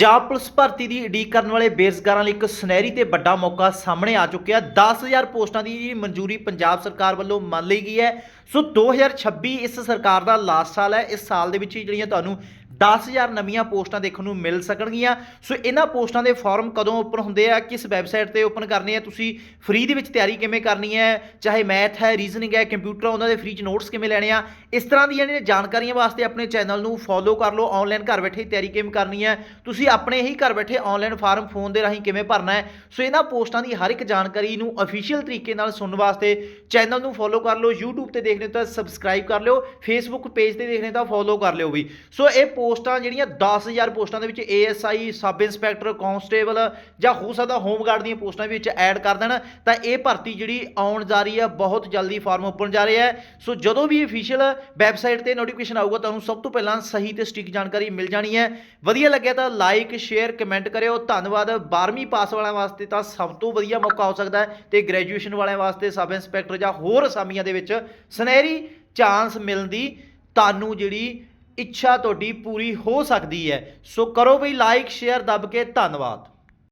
Punjab police ਭਰਤੀ ਦੀ ਉਡੀਕ ਕਰਨ ਵਾਲੇ ਬੇਰੁਜ਼ਗਾਰਾਂ ਲਈ ਇੱਕ ਸੁਨਹਿਰੀ ਤੇ ਵੱਡਾ ਮੌਕਾ ਸਾਹਮਣੇ ਆ ਚੁੱਕਿਆ। 10000 ਪੋਸਟਾਂ ਦੀ ਜਿਹੜੀ ਮਨਜ਼ੂਰੀ ਪੰਜਾਬ ਸਰਕਾਰ ਵੱਲੋਂ ਮੰਨ ਲਈ ਗਈ ਹੈ। ਸੋ 2026 ਇਸ ਸਰਕਾਰ ਦਾ ਲਾਸਟ ਸਾਲ ਹੈ। ਇਸ ਸਾਲ ਦੇ ਵਿੱਚ ਜਿਹੜੀਆਂ ਤੁਹਾਨੂੰ 10000 ਨਵੀਆਂ ਪੋਸਟਾਂ ਦੇਖਣ ਨੂੰ ਮਿਲ ਸਕਣਗੀਆਂ। ਸੋ ਇਹਨਾਂ ਪੋਸਟਾਂ ਦੇ ਫਾਰਮ ਕਦੋਂ ਓਪਨ ਹੁੰਦੇ ਆ? ਕਿਸ ਵੈਬਸਾਈਟ ਤੇ ਓਪਨ ਕਰਨੇ ਆ? ਤੁਸੀਂ ਫ੍ਰੀ ਦੇ ਵਿੱਚ ਤਿਆਰੀ ਕਿਵੇਂ ਕਰਨੀ ਹੈ? ਚਾਹੇ ਮੈਥ ਹੈ, ਰੀਜ਼ਨਿੰਗ ਹੈ, ਕੰਪਿਊਟਰ ਉਹਨਾਂ ਦੇ ਫ੍ਰੀ ਚ ਨੋਟਸ ਕਿਵੇਂ ਲੈਣੇ ਆ? ਇਸ ਤਰ੍ਹਾਂ ਦੀਆਂ ਜਿਹੜੀਆਂ ਜਾਣਕਾਰੀਆਂ ਵਾਸਤੇ ਆਪਣੇ ਚੈਨਲ ਨੂੰ ਫੋਲੋ ਕਰ ਲਓ। ਆਨਲਾਈਨ ਘਰ ਬੈਠੇ ਤਿਆਰੀ ਕਿਵੇਂ ਕਰਨੀ ਹੈ? ਤੁਸੀਂ ਆਪਣੇ ਹੀ ਘਰ ਬੈਠੇ ਆਨਲਾਈਨ ਫਾਰਮ ਫੋਨ ਦੇ ਰਾਹੀਂ ਕਿਵੇਂ ਭਰਨਾ ਹੈ? ਸੋ ਇਹਨਾਂ ਪੋਸਟਾਂ ਦੀ ਹਰ ਇੱਕ ਜਾਣਕਾਰੀ ਨੂੰ ਅਫੀਸ਼ੀਅਲ ਤਰੀਕੇ ਨਾਲ ਸੁਣਨ ਵਾਸਤੇ ਚੈਨਲ ਨੂੰ ਫੋਲੋ ਕਰ ਲਓ। YouTube ਤੇ ਦੇਖਦੇ ਹੋ ਤਾਂ ਸਬਸਕ੍ਰਾਈਬ ਕਰ ਲਿਓ। Facebook ਪੇਜ ਤੇ ਦੇਖਣੇ ਤਾਂ ਫੋਲੋ ਕਰ ਲਿਓ ਵੀ। ਸੋ ਇਹ ਪੋਸਟਾਂ ਜਿਹੜੀਆਂ 10000 ਪੋਸਟਾਂ ਦੇ ਵਿੱਚ ASI ਸਬ ਇੰਸਪੈਕਟਰ, ਕਾਂਸਟੇਬਲ ਜਾਂ ਹੋ ਸਕਦਾ ਹੋਮਗਾਰਡ ਦੀਆਂ ਪੋਸਟਾਂ ਵਿੱਚ ਐਡ ਕਰ ਦੇਣ, ਤਾਂ ਇਹ ਭਰਤੀ ਜਿਹੜੀ ਆਉਣ ਜਾ ਰਹੀ ਹੈ, ਬਹੁਤ ਜਲਦੀ ਫਾਰਮ ਓਪਨ ਜਾ ਰਿਹਾ ਹੈ। ਸੋ ਜਦੋਂ ਵੀ ਅਫੀਸ਼ੀਅਲ ਵੈਬਸਾਈਟ ਤੇ ਨੋਟੀਫਿਕੇਸ਼ਨ ਆਊਗਾ, ਤੁਹਾਨੂੰ ਸਭ ਤੋਂ ਪਹਿਲਾਂ ਸਹੀ ਤੇ ਸਟਿਕ ਜਾਣਕਾਰੀ ਮਿਲ ਜਾਣੀ ਹੈ। ਵਧੀਆ ਲੱਗਿਆ ਤਾਂ ਲਾਈਕ ਸ਼ੇਅਰ ਕਮੈਂਟ ਕਰਿਓ। ਧੰਨਵਾਦ। 12ਵੀਂ ਪਾਸ ਵਾਲਿਆਂ ਵਾਸਤੇ ਤਾਂ ਸਭ ਤੋਂ ਵਧੀਆ ਮੌਕਾ ਹੋ ਸਕਦਾ ਹੈ ਤੇ ਗ੍ਰੈਜੂਏਸ਼ਨ ਵਾਲਿਆਂ ਵਾਸਤੇ, ਸਬ ਇੰਸਪੈਕਟਰ ਜਾਂ ਹੋਰ ਅਸਾਮੀਆਂ ਦੇ ਵਿੱਚ ਸੁਨਹਿਰੀ ਚਾਂਸ ਮਿਲਣ ਦੀ ਤੁਹਾਨੂੰ ਜਿਹੜੀ ਇੱਛਾ ਤੁਹਾਡੀ ਪੂਰੀ ਹੋ ਸਕਦੀ ਹੈ। ਸੋ ਕਰੋ ਬਈ ਲਾਈਕ ਸ਼ੇਅਰ ਦੱਬ ਕੇ ਧੰਨਵਾਦ।